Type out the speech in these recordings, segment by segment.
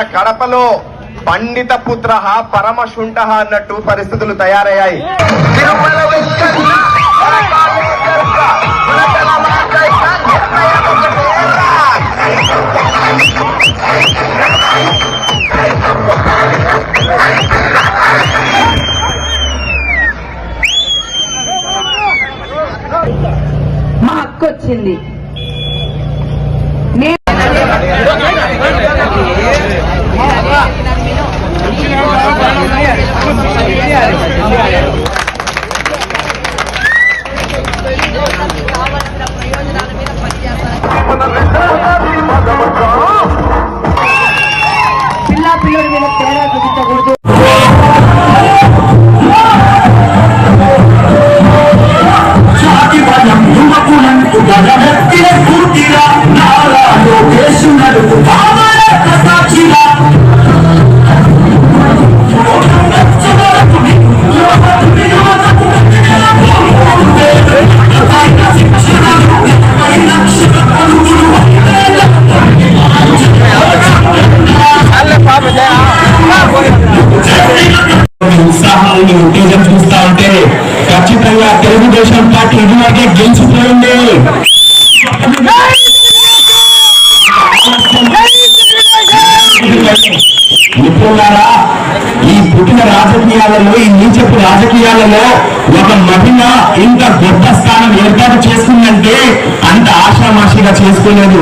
మన కడపలో పండిత పుత్ర పరమశుంఠ అన్నట్టు పరిస్థితులు తయారయ్యాయి. గగనెత్తిన పూర్తిగా నారా లోకేశునడు భావన సాక్షిగా ఉత్సాహాన్ని ఉత్తేజం చూస్తా ఉంటే ఖచ్చితంగా తెలుగుదేశం పార్టీ ఇదివరకే గెలిచిపోయింది రాజకీయాలలో ఈ నీచపు రాజకీయాలలో ఒక మహిళ ఇంత గొప్ప స్థానం ఏర్పాటు చేసుకుందంటే అంత ఆశామాషిగా చేసుకోలేదు.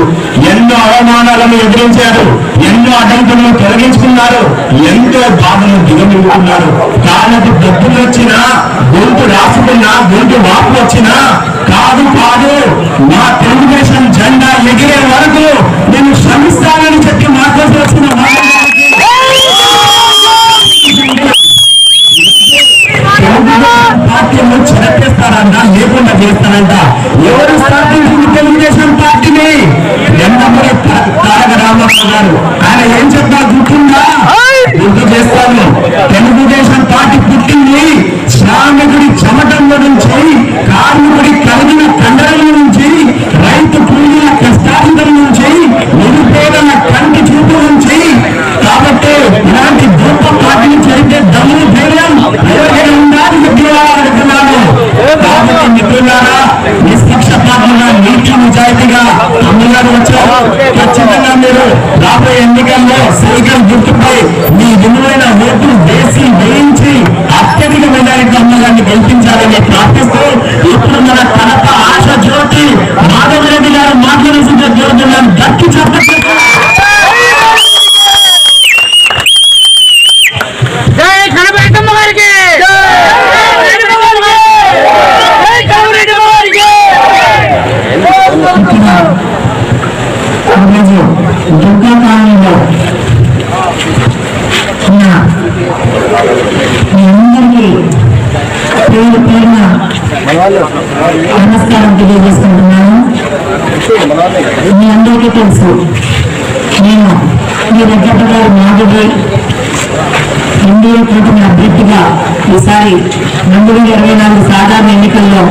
ఎన్నో అవమానాలను ఎదిరించారు ఎన్నో అడ్డంకులను తొలగించుకున్నారు ఎంతో బాధను దిగమింగుకున్నారు. కాళ్ళకు డబ్బులు వచ్చినా గొంతు రాసుకున్నా గొంతు వాపు వచ్చినా కాదు కాదు మా తెలుగుదేశం జెండా ఎగిరే వరకు నేను శ్రమిస్తానని చెప్పి మా వచ్చిన మాట చేస్తానంట. ఎవరు స్థాపించింది తెలుగుదేశం పార్టీని? ఎంతమంది తారక రామారావు గారు. ఆయన ఏం చెప్పారు గుర్తుందా? మీరు రాబోయే ఎన్నికల్లో సైకిల్ గుర్తుపై మీ విలువైన ఓట్లు వేసి వేయించి అత్యధిక మెజారిటీ అమ్మగారిని గెలిపించాలని ప్రార్థిస్తూ ఇప్పుడు మన కడప ఆశ జ్యోతి మాధవరెడ్డి గారు మాట్లాడాల్సిన జ్యోతులను దక్కి చెప్పండి జై కనబెట్టమ్మ గారికి ఉన్న మీ అందరికీ పేరు పేరున నమస్కారం తెలియజేసుకుంటున్నాను. మీ అందరికీ తెలుసు నేను మీ రెడ్డప్ప గారు మాధవి ఎన్డీఏ కూటమి అభ్యర్థిగా ఈసారి రెండు వేల ఇరవై నాలుగు సాధారణ ఎన్నికల్లో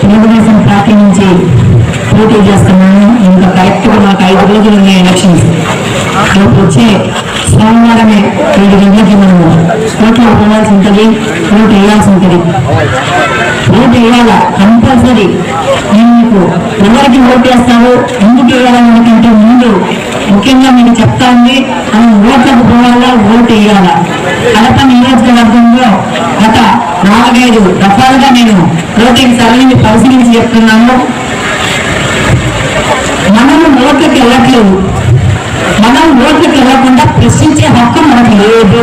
తెలుగుదేశం పార్టీ నుంచి పోటీ చేస్తున్నాను. మాకు ఐదు రోజులు ఉన్నాయి ఎలక్షన్స్ రేపు వచ్చే సోమవారమే ఏడు గంటలకి మనము ఓట్లు పోవాల్సి ఉంటుంది ఓటు వేయాల్సి ఉంటుంది ఓటు వేయాలా కంపల్సరీ. నేను మీకు ఎవరికి ఓటు వేస్తావు ఎందుకు వేయాలనే ముందు ముఖ్యంగా మీకు చెప్తా ఉంది మనం ఓట్లకు పోవాలా ఓటు వేయాలా కడప నియోజకవర్గంలో గత నాలుగైదు రకాలుగా నేను ఓటింగ్ సరళిని పరిశీలించి చెప్తున్నాను మనము ఓట్లకు వెళ్ళట్లేదు మనం ఓట్లకు వెళ్ళకుండా ప్రశ్నించే హక్కు మనకు లేదు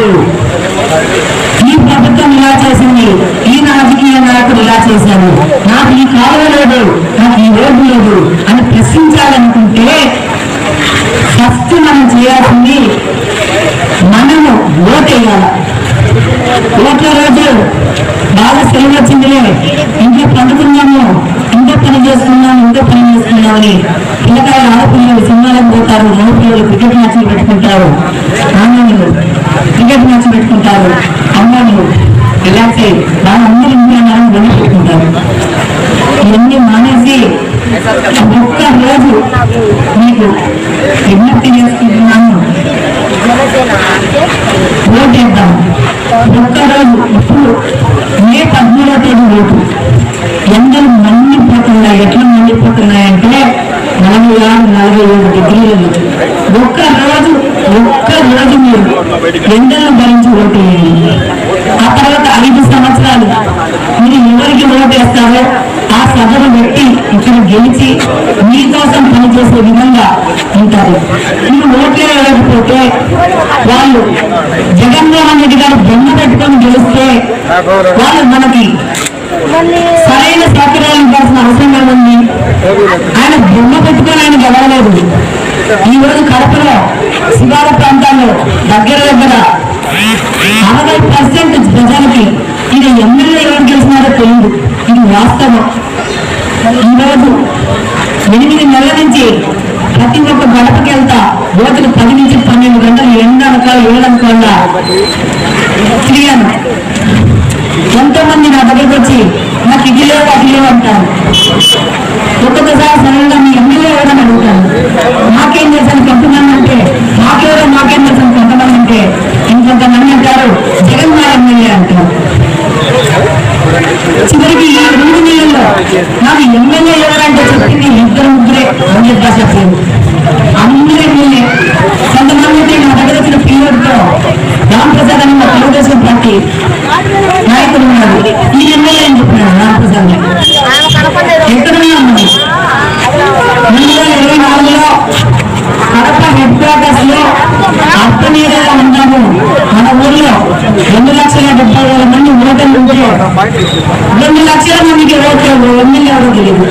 ఈ ప్రభుత్వం ఇలా చేసింది ఈ రాజకీయ నాయకుడు ఇలా చేశారు నాకు ఈ కాలువ లేదు నాకు ఈ రోడ్డు లేదు అని ప్రశ్నించాలనుకుంటే ఫస్ట్ మనం చేయాల్సింది మనము ఓటేయాలి ఓట్ల రోజు బాగా సెలవు వచ్చిందిలే. ఇంట్లో పండుకున్నాము ఇంట్లో పని చేసుకున్నాము ఇంట్లో పని చేసుకున్నామని పిల్లకాయలు ఆడపిల్లలు సినిమాలకు పోతారు మగ పిల్లలు క్రికెట్ మ్యాచ్లు పెట్టుకుంటారు. ఆనందం క్రికెట్ మ్యాచ్ పెట్టుకుంటారు. అమ్మాయిలు రిలాక్స్ వాళ్ళందరూ బాగా వెళ్ళి పెట్టుకుంటారు ఇవన్నీ మానేసి ఒక్క రోజు మీకు విజ్ఞప్తి చేసుకుంటున్నాను. ఓటేద్దాం ఒక్కరోజు ఇప్పుడు మే పద్మూడో తేదీ ఓటు ఎండలు మండిపోతున్నాయి. ఎట్లా మండిపోతున్నాయంటే నలభై ఆరు నలభై ఏడు డిగ్రీలలో. ఒక్క రోజు ఒక్క రోజు మీరు ఎండలను భరించి ఓటు ఆ తర్వాత ఐదు సంవత్సరాలు మీరు ఎవరికి ఓటు వేస్తారో ఆ సభను పెట్టి ఇక్కడ గెలిచి మీకోసం పనిచేసే విధంగా ఉంటారు మీరు ఓట్లు వేయకపోతే వాళ్ళు జగన్మోహన్ రెడ్డి గారు బొమ్మ పెట్టుకొని గెలిస్తే వాళ్ళు మనకి సరైన సౌకర్యాలు ఇవ్వాల్సిన అవసరం ఏముంది ఆయన బొమ్మ పెట్టుకొని ఆయన గెలవలేదు ఈ రోజు కడపలో శివాల ప్రాంతాల్లో దగ్గర దగ్గర అరవై పర్సెంట్ ప్రజలకి ఇది ఎమ్మెల్యే ఎవరు గెలిచినారో తెలియదు. ఇది వాస్తవం. ఈరోజు ఎనిమిది నెలల నుంచి ప్రతి ఒక్క గడపకి వెళ్తా రోజుకు పది నుంచి పన్నెండు గంటలు ఎండ అనకాల ఏడనుకోండా తిరిగాను ఎంతో మంది నా దగ్గరకు వచ్చి నాకు ఇది లేవు అది లేవు అంటారు. ఒక్కొక్కసారి సడన్గా మీ ఎమ్మెల్యే ఎవరని అడుగుతాను మాకేం చేశాను కొంతమంది అంటే మాకెవరో మాకేం చేశాను కొంతమంది అంటే ఇంకొంతమంది అంటారు జగన్ మా ఎమ్మెల్యే అంటారు చివరికి ఈ రెండు నెలల్లో నాకు ఎమ్మెల్యే ఎవరంటే చెప్పింది ఇద్దరు ముగ్గురే అని చెప్పా చెప్పలేదు అందరూ ఎమ్మెల్యే కొంతమంది అయితే నా దగ్గర వచ్చిన పీరియడ్తో రామప్రసాద్ అని మా తెలుగుదేశం పార్టీ నాయకుడు ఉన్నారు. ఈ ఎమ్మెల్యే అని చెప్పినాడు రామప్రసాద్ ఎక్కడున్నా ఉన్నది రెండు వేల ఇరవై నాలుగులో కడప హెడ్ క్వార్టర్స్లో అర్థమీదగా ఉన్నాము రెండు లక్షల డెబ్బై వేల మంది ఓటర్లు ఉంటే రెండు లక్షల మందికి ఓట్లు ఎమ్మెల్యే ఎవరో తెలియదు.